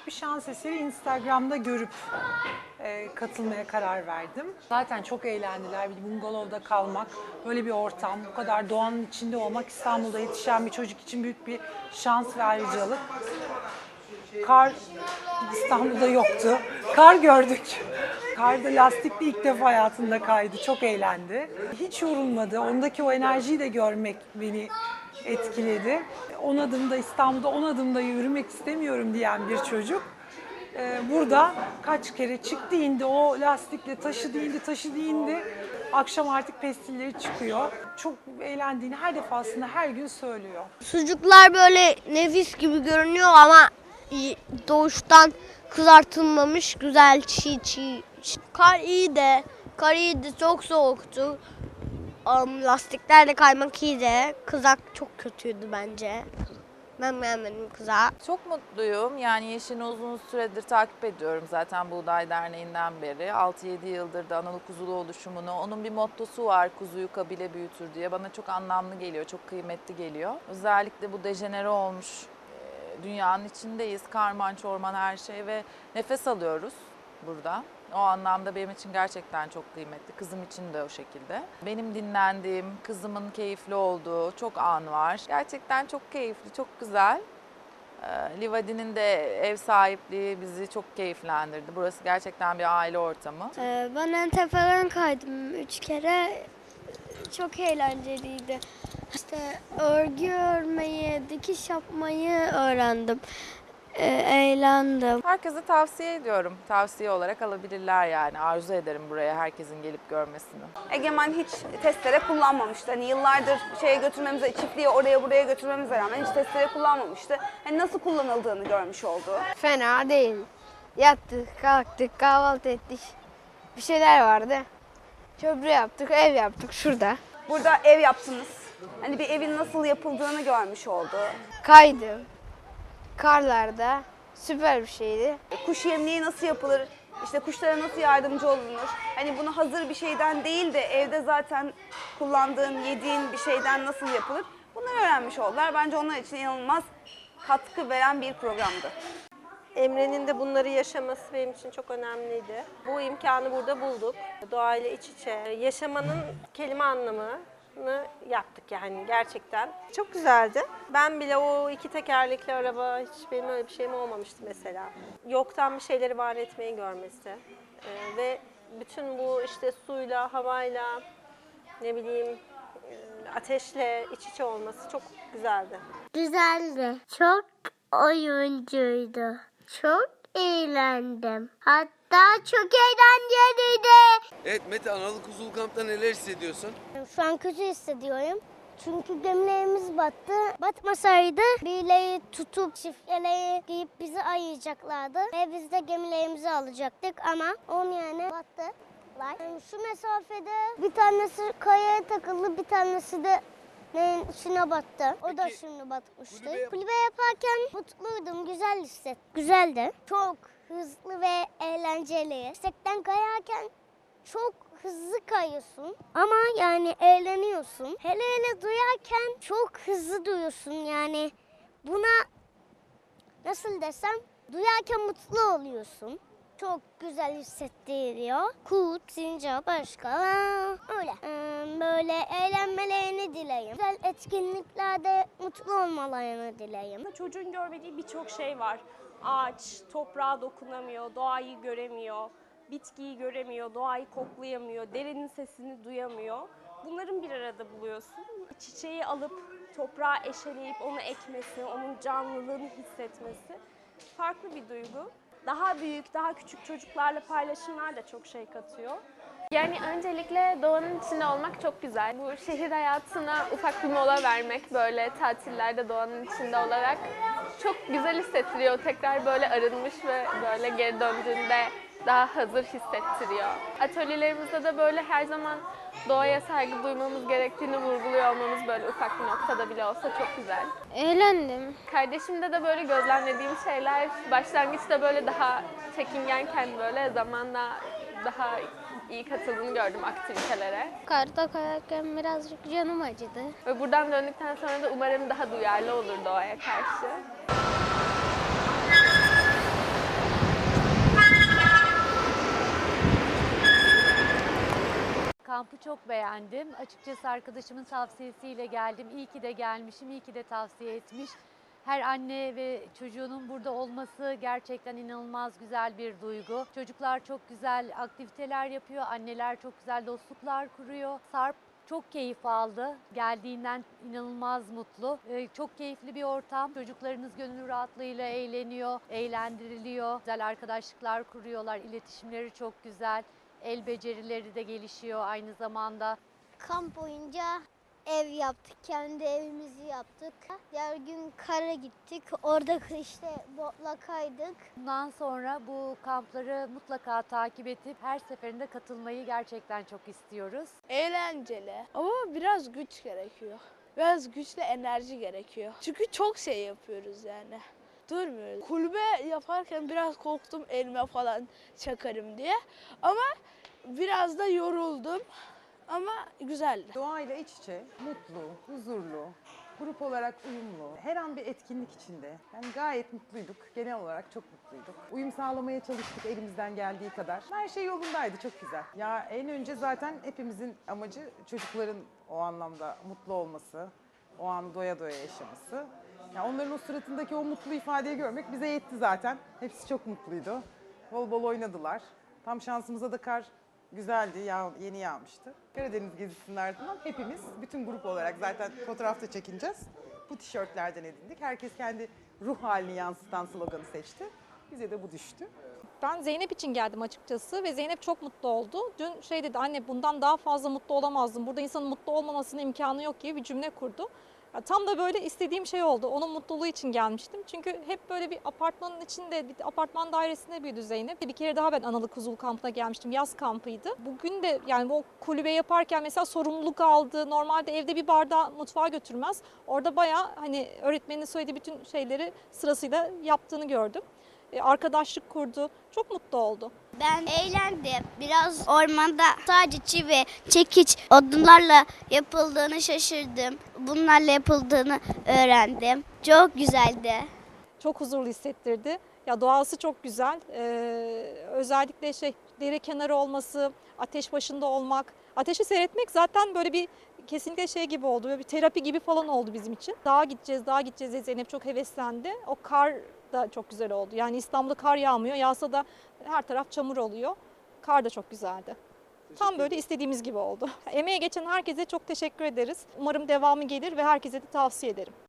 büyük bir şans eseri Instagram'da görüp e, katılmaya karar verdim. Zaten çok eğlendiler. Bir bungalovda kalmak, böyle bir ortam, bu kadar doğanın içinde olmak İstanbul'da yetişen bir çocuk için büyük bir şans ve ayrıcalık. Kar İstanbul'da yoktu. Kar gördük. Karda lastikli ilk defa hayatında kaydı. Çok eğlendi. Hiç yorulmadı. Ondaki o enerjiyi de görmek beni etkiledi. 10 adımda İstanbul'da 10 adımda yürümek istemiyorum diyen bir çocuk. Ee, Burada kaç kere çıktı indi o lastikle taşıdı indi taşıdı indi. Akşam artık pestilleri çıkıyor. Çok eğlendiğini her defasında her gün söylüyor. Sucuklar böyle nefis gibi görünüyor ama iyi- doğuştan kızartılmamış güzel çiğ çiğ. Kar iyi de, kar iyiydi çok soğuktu. Am, lastikler de kaymak iyiydi. Kızak çok kötüydü bence. Ben beğenmedim kızağı. Çok mutluyum. Yani Yeşil'i uzun süredir takip ediyorum zaten Buğday Derneği'nden beri. 6-7 yıldır da Analı Kuzulu oluşumunu. Onun bir mottosu var kuzuyu kabile büyütür diye. Bana çok anlamlı geliyor, çok kıymetli geliyor. Özellikle bu dejenere olmuş e, dünyanın içindeyiz. Karman, çorman her şey ve nefes alıyoruz burada. O anlamda benim için gerçekten çok kıymetli. Kızım için de o şekilde. Benim dinlendiğim, kızımın keyifli olduğu çok an var. Gerçekten çok keyifli, çok güzel. Ee, Livadi'nin de ev sahipliği bizi çok keyiflendirdi. Burası gerçekten bir aile ortamı. Ee, ben Entepe'den kaydım üç kere. Çok eğlenceliydi. İşte örgü örmeyi, dikiş yapmayı öğrendim. Ee, eğlendim. Herkese tavsiye ediyorum. Tavsiye olarak alabilirler yani. Arzu ederim buraya herkesin gelip görmesini. Egemen hiç testere kullanmamıştı. Hani yıllardır şeye götürmemize, çiftliğe oraya buraya götürmemize rağmen hiç testere kullanmamıştı. Hani nasıl kullanıldığını görmüş oldu. Fena değil. Yattık, kalktık, kahvaltı ettik. Bir şeyler vardı. Köprü yaptık, ev yaptık şurada. Burada ev yaptınız. Hani bir evin nasıl yapıldığını görmüş oldu. Kaydım. Karlarda. Süper bir şeydi. Kuş yemliği nasıl yapılır? İşte kuşlara nasıl yardımcı olunur? Hani bunu hazır bir şeyden değil de evde zaten kullandığın, yediğin bir şeyden nasıl yapılır? Bunları öğrenmiş oldular. Bence onlar için inanılmaz katkı veren bir programdı. Emre'nin de bunları yaşaması benim için çok önemliydi. Bu imkanı burada bulduk. Doğayla iç içe yaşamanın kelime anlamını yaptık yani gerçekten. Çok güzeldi. Ben bile o iki tekerlekli araba hiç benim öyle bir şeyim olmamıştı mesela. Yoktan bir şeyleri var etmeyi görmesi. Ee, ve bütün bu işte suyla, havayla, ne bileyim e, ateşle iç içe olması çok güzeldi. Güzeldi. Çok oyuncuydu. Çok eğlendim. Hatta çok eğlenceliydi. Evet Mete analı kuzulu kampta neler hissediyorsun? Şu an kötü hissediyorum. Çünkü gemilerimiz battı. Batmasaydı birileri tutup çiftleri giyip bizi ayıracaklardı. Ve biz de gemilerimizi alacaktık ama onun yerine battılar. Yani şu mesafede bir tanesi kayaya takıldı, bir tanesi de neyin içine battı. O da Peki, şimdi batmıştı. kulübe yap- Kulübe yaparken mutluydum, güzel hisset. Güzeldi. Çok hızlı ve eğlenceli. Yüksekten kayarken çok hızlı kayıyorsun ama yani eğleniyorsun. Hele hele duyarken çok hızlı duyuyorsun yani. Buna nasıl desem duyarken mutlu oluyorsun. Çok güzel hissettiriyor. Kurt, sincap, başka öyle. Böyle eğlenmelerini dileyim. Güzel etkinliklerde mutlu olmalarını dileyim. Çocuğun görmediği birçok şey var. Ağaç, toprağa dokunamıyor, doğayı göremiyor, bitkiyi göremiyor, doğayı koklayamıyor, derenin sesini duyamıyor. Bunların bir arada buluyorsun. Çiçeği alıp toprağa eşeleyip onu ekmesi, onun canlılığını hissetmesi farklı bir duygu. Daha büyük, daha küçük çocuklarla paylaşımlar da çok şey katıyor. Yani öncelikle doğanın içinde olmak çok güzel. Bu şehir hayatına ufak bir mola vermek böyle tatillerde doğanın içinde olarak çok güzel hissettiriyor. Tekrar böyle arınmış ve böyle geri döndüğünde daha hazır hissettiriyor. Atölyelerimizde de böyle her zaman doğaya saygı duymamız gerektiğini vurguluyor olmamız böyle ufak bir noktada bile olsa çok güzel. Eğlendim. Kardeşimde de böyle gözlemlediğim şeyler başlangıçta böyle daha çekingenken böyle zamanla daha iyi katıldığını gördüm aktivitelere. Karda kayarken birazcık canım acıdı. Ve buradan döndükten sonra da umarım daha duyarlı olur doğaya karşı. Kampı çok beğendim. Açıkçası arkadaşımın tavsiyesiyle geldim. İyi ki de gelmişim, iyi ki de tavsiye etmiş. Her anne ve çocuğunun burada olması gerçekten inanılmaz güzel bir duygu. Çocuklar çok güzel aktiviteler yapıyor, anneler çok güzel dostluklar kuruyor. Sarp çok keyif aldı. Geldiğinden inanılmaz mutlu. Ee, çok keyifli bir ortam. Çocuklarınız gönül rahatlığıyla eğleniyor, eğlendiriliyor. Güzel arkadaşlıklar kuruyorlar. İletişimleri çok güzel. El becerileri de gelişiyor aynı zamanda. Kamp boyunca ev yaptık. Kendi evimizi yaptık. Diğer gün kara gittik. Orada işte botla kaydık. Bundan sonra bu kampları mutlaka takip edip her seferinde katılmayı gerçekten çok istiyoruz. Eğlenceli ama biraz güç gerekiyor. Biraz güçle enerji gerekiyor. Çünkü çok şey yapıyoruz yani. Durmuyoruz. Kulübe yaparken biraz korktum elime falan çakarım diye. Ama biraz da yoruldum. Ama güzeldi. Doğayla iç içe, mutlu, huzurlu, grup olarak uyumlu, her an bir etkinlik içinde. Yani gayet mutluyduk. Genel olarak çok mutluyduk. Uyum sağlamaya çalıştık elimizden geldiği kadar. Her şey yolundaydı, çok güzel. Ya en önce zaten hepimizin amacı çocukların o anlamda mutlu olması, o an doya doya yaşaması. Ya onların o suratındaki o mutlu ifadeyi görmek bize yetti zaten. Hepsi çok mutluydu. Bol bol oynadılar. Tam şansımıza da kar güzeldi, yağ, yeni yağmıştı. Karadeniz gezisinin ardından hepimiz, bütün grup olarak zaten fotoğrafta çekineceğiz. Bu tişörtlerden edindik. Herkes kendi ruh halini yansıtan sloganı seçti. Bize de bu düştü. Ben Zeynep için geldim açıkçası ve Zeynep çok mutlu oldu. Dün şey dedi anne bundan daha fazla mutlu olamazdım. Burada insanın mutlu olmamasının imkanı yok gibi bir cümle kurdu. Tam da böyle istediğim şey oldu. Onun mutluluğu için gelmiştim. Çünkü hep böyle bir apartmanın içinde, bir apartman dairesinde büyüdü Zeynep. Bir kere daha ben Analı Kuzul kampına gelmiştim. Yaz kampıydı. Bugün de yani o kulübe yaparken mesela sorumluluk aldı. Normalde evde bir bardağı mutfağa götürmez. Orada bayağı hani öğretmenin söylediği bütün şeyleri sırasıyla yaptığını gördüm. E, Arkadaşlık kurdu. Çok mutlu oldu. Ben eğlendim. Biraz ormanda sadece çivi, çekiç, odunlarla yapıldığını şaşırdım. Bunlarla yapıldığını öğrendim. Çok güzeldi. çok huzurlu hissettirdi. Ya doğası çok güzel. Ee, özellikle şey dere kenarı olması, ateş başında olmak, ateşi seyretmek zaten böyle bir kesinlikle şey gibi oldu. Böyle bir terapi gibi falan oldu bizim için. Dağa gideceğiz, dağa gideceğiz diye Zeynep çok heveslendi. O kar da çok güzel oldu. Yani İstanbul'da kar yağmıyor. Yağsa da her taraf çamur oluyor. Kar da çok güzeldi. Tam böyle istediğimiz gibi oldu. Emeğe geçen herkese çok teşekkür ederiz. Umarım devamı gelir ve herkese de tavsiye ederim.